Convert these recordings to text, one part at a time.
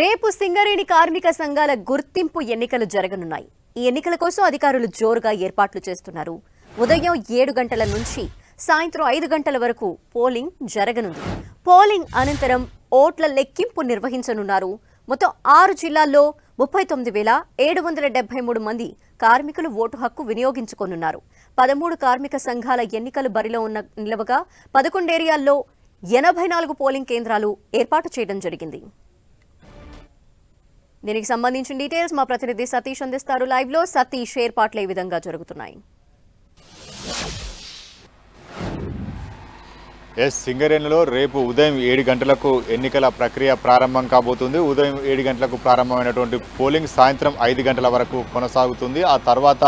రేపు సింగరేణి కార్మిక సంఘాల గుర్తింపు ఎన్నికలు జరగనున్నాయి. ఈ ఎన్నికల కోసం అధికారులు జోరుగా ఏర్పాట్లు చేస్తున్నారు. ఉదయం ఏడు గంటల నుంచి సాయంత్రం ఐదు గంటల వరకు పోలింగ్ జరగనుంది. పోలింగ్ అనంతరం ఓట్ల లెక్కింపు నిర్వహించనున్నారు. మొత్తం ఆరు జిల్లాల్లో ముప్పై తొమ్మిది వేల ఏడు వందల డెబ్బై మూడు మంది కార్మికులు ఓటు హక్కు వినియోగించుకోనున్నారు. పదమూడు కార్మిక సంఘాల ఎన్నికలు బరిలో ఉన్న నిలవగా పదకొండేరియాల్లో ఎనభై నాలుగు పోలింగ్ కేంద్రాలు ఏర్పాటు చేయడం జరిగింది. దీనికి సంబంధించిన డీటెయిల్స్ మా ప్రతినిధి సతీష్ అందిస్తారు. లైవ్లో సతీష్ ఏర్పాట్లు ఏ విధంగా జరుగుతున్నాయి. ఎస్ సింగరేణిలో రేపు ఉదయం ఏడు గంటలకు ఎన్నికల ప్రక్రియ ప్రారంభం కాబోతుంది. ఉదయం ఏడు గంటలకు ప్రారంభమైనటువంటి పోలింగ్ సాయంత్రం ఐదు గంటల వరకు కొనసాగుతుంది. ఆ తర్వాత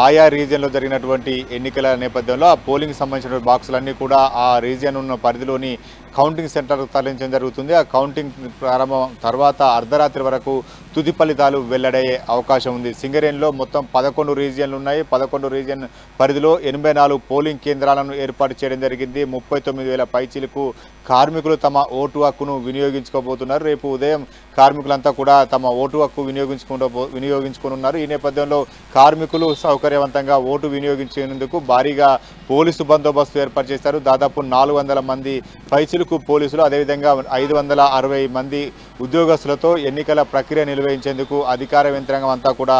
ఆయా రీజియన్లో జరిగినటువంటి ఎన్నికల నేపథ్యంలో ఆ పోలింగ్ సంబంధించిన బాక్సులన్నీ కూడా ఆ రీజియన్ ఉన్న పరిధిలోని కౌంటింగ్ సెంటర్కు తరలించడం జరుగుతుంది. ఆ కౌంటింగ్ ప్రారంభం తర్వాత అర్ధరాత్రి వరకు తుది ఫలితాలు వెల్లడయ్యే అవకాశం ఉంది. సింగరేణిలో మొత్తం పదకొండు రీజియన్లు ఉన్నాయి. పదకొండు రీజియన్ పరిధిలో ఎనభై నాలుగు పోలింగ్ కేంద్రాలను ఏర్పాటు చేయడం జరిగింది. ముప్పై తొమ్మిది వేల పైచీలకు కార్మికులు తమ ఓటు హక్కును వినియోగించుకోబోతున్నారు. రేపు ఉదయం కార్మికులంతా కూడా తమ ఓటు హక్కు వినియోగించుకుంటూ వినియోగించుకున్నారు ఈ నేపథ్యంలో కార్మికులు సౌకర్యవంతంగా ఓటు వినియోగించేందుకు భారీగా పోలీసు బందోబస్తు ఏర్పాటు చేశారు. దాదాపు నాలుగు వందల మంది రైతులకు పోలీసులు అదేవిధంగా ఐదు వందల అరవై మంది ఉద్యోగస్తులతో ఎన్నికల ప్రక్రియ నిర్వహించేందుకు అధికార యంత్రాంగం అంతా కూడా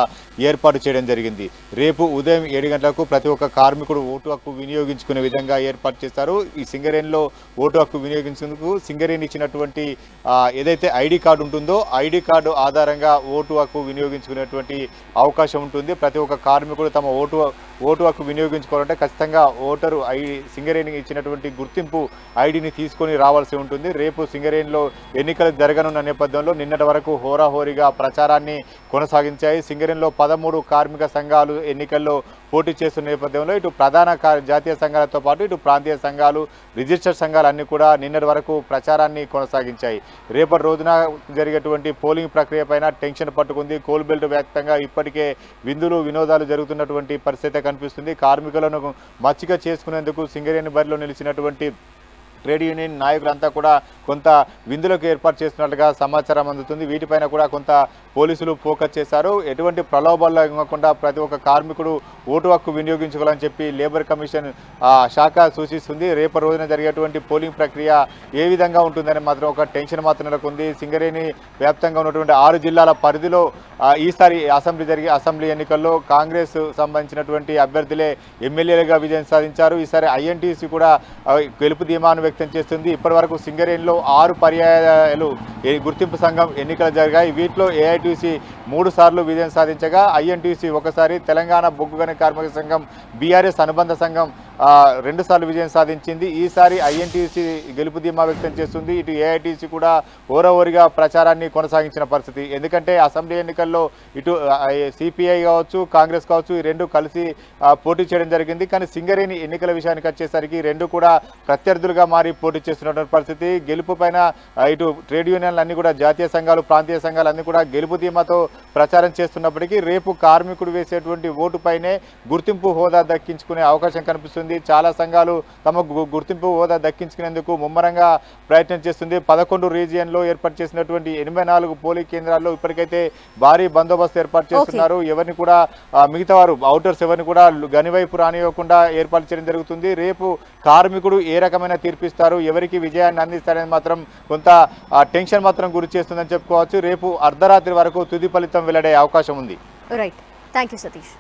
ఏర్పాటు చేయడం జరిగింది. రేపు ఉదయం ఏడు గంటలకు ప్రతి ఒక్క కార్మికుడు ఓటు హక్కు వినియోగించుకునే విధంగా ఏర్పాటు చేస్తారు. ఈ సింగరేణిలో ఓటు హక్కు వినియోగించేందుకు సింగరేణి ఇచ్చినటువంటి ఏదైతే ఐడి కార్డు ఉంటుందో ఐడి కార్డు ఆధారంగా ఓటు హక్కు వినియోగించుకునేటువంటి అవకాశం ఉంటుంది. ప్రతి ఒక్క కార్మికుడు తమ ఓటు ఓటు హక్కు వినియోగించుకోవాలంటే ఖచ్చితంగా ఓటరు ఐడి సింగరేణికి ఇచ్చినటువంటి గుర్తింపు ఐడిని తీసుకొని రావాల్సి ఉంటుంది. రేపు సింగరేణిలో ఎన్నికలు జరగనున్న నేపథ్యంలో నిన్నటి వరకు హోరాహోరీగా ప్రచారాన్ని కొనసాగించాయి. సింగరేణిలో పదమూడు కార్మిక సంఘాలు ఎన్నికల్లో పోటీ చేస్తున్న నేపథ్యంలో ఇటు ప్రధాన జాతీయ సంఘాలతో పాటు ఇటు ప్రాంతీయ సంఘాలు రిజిస్టర్ సంఘాలు అన్ని కూడా నిన్నటి వరకు ప్రచారాన్ని కొనసాగించాయి. రేపటి రోజున జరిగేటువంటి పోలింగ్ ప్రక్రియ పైన టెన్షన్ పట్టుకుంది. కోల్ బెల్ట్ వ్యాప్తంగా ఇప్పటికే విందులు వినోదాలు జరుగుతున్నటువంటి పరిస్థితి కనిపిస్తుంది. కార్మికులను మచ్చిక చేసుకునేందుకు సింగరేణి బరిలో నిలిచినటువంటి ట్రేడ్ యూనియన్ నాయకులంతా కూడా కొంత విందులకు ఏర్పాటు చేస్తున్నట్లుగా సమాచారం అందుతుంది. వీటిపైన కూడా కొంత పోలీసులు ఫోకస్ చేశారు. ఎటువంటి ప్రలోభాల్లో ఇవ్వకుండా ప్రతి ఒక్క కార్మికుడు ఓటు హక్కు వినియోగించుకోవాలని చెప్పి లేబర్ కమిషన్ శాఖ సూచిస్తుంది. రేపటి రోజున జరిగేటువంటి పోలింగ్ ప్రక్రియ ఏ విధంగా ఉంటుందని మాత్రం ఒక టెన్షన్ మాత్రం నెలకొంది. సింగరేణి వ్యాప్తంగా ఉన్నటువంటి ఆరు జిల్లాల పరిధిలో ఈసారి అసెంబ్లీ జరిగే అసెంబ్లీ ఎన్నికల్లో కాంగ్రెస్ సంబంధించినటువంటి అభ్యర్థులే ఎమ్మెల్యేలుగా విజయం సాధించారు. ఈసారి ఐఎన్టీసీ కూడా గెలుపు ధీమాను వ్యక్తం చేస్తుంది. ఇప్పటివరకు సింగరేణిలో ఆరు పర్యాయాలు గుర్తింపు సంఘం ఎన్నికలు జరిగాయి. వీటిలో ఏఐటీసీ మూడు సార్లు విజయం సాధించగా ఐఎన్టీసీ ఒకసారి తెలంగాణ బొగ్గు గని కార్మిక సంఘం బీఆర్ఎస్ అనుబంధ సంఘం రెండుసార్లు రెండు సార్లు విజయం సాధించింది. ఈసారి ఐఎన్టీసీ గెలుపు ధీమా వ్యక్తం చేస్తుంది. ఇటు ఏఐటీసీ కూడా ఓరవోరిగా ప్రచారాన్ని కొనసాగించిన పరిస్థితి. ఎందుకంటే అసెంబ్లీ ఎన్నికల్లో ఇటు సిపిఐ కావచ్చు కాంగ్రెస్ కావచ్చు ఈ రెండు కలిసి పోటీ చేయడం జరిగింది. కానీ సింగరేణి ఎన్నికల విషయానికి వచ్చేసరికి రెండు కూడా ప్రత్యర్థులుగా మారి పోటీ చేస్తున్నటువంటి పరిస్థితి. గెలుపు పైన ఇటు ట్రేడ్ యూనియన్లు అన్ని కూడా జాతీయ సంఘాలు ప్రాంతీయ సంఘాలు అన్ని కూడా గెలుపు ధీమాతో ప్రచారం చేస్తున్నప్పటికీ రేపు కార్మికుడు వేసేటువంటి ఓటుపైనే గుర్తింపు హోదా దక్కించుకునే అవకాశం కనిపిస్తుంది. చాలా సంఘాలు తమ గుర్తింపు హోదా దక్కించుకునేందుకు ముమ్మరంగా ప్రయత్నం చేస్తుంది. పదకొండు రీజియన్లో ఏర్పాటు చేసినటువంటి ఎనభై నాలుగు పోలింగ్ కేంద్రాల్లో ఇప్పటికైతే భారీ బందోబస్తు ఏర్పాటు చేస్తున్నారు. ఎవరిని కూడా మిగతా వారు అవుటర్స్ ఎవరిని కూడా గనివైపు రానివ్వకుండా ఏర్పాటు చేయడం జరుగుతుంది. రేపు కార్మికుడు ఏ రకమైన తీర్పిస్తారు ఎవరికి విజయాన్ని అందిస్తారని మాత్రం కొంత టెన్షన్ మాత్రం గురి చేస్తుందని చెప్పుకోవచ్చు. రేపు అర్ధరాత్రి వరకు తుది ఫలితం వెల్లడే అవకాశం ఉంది. Right thank you Satish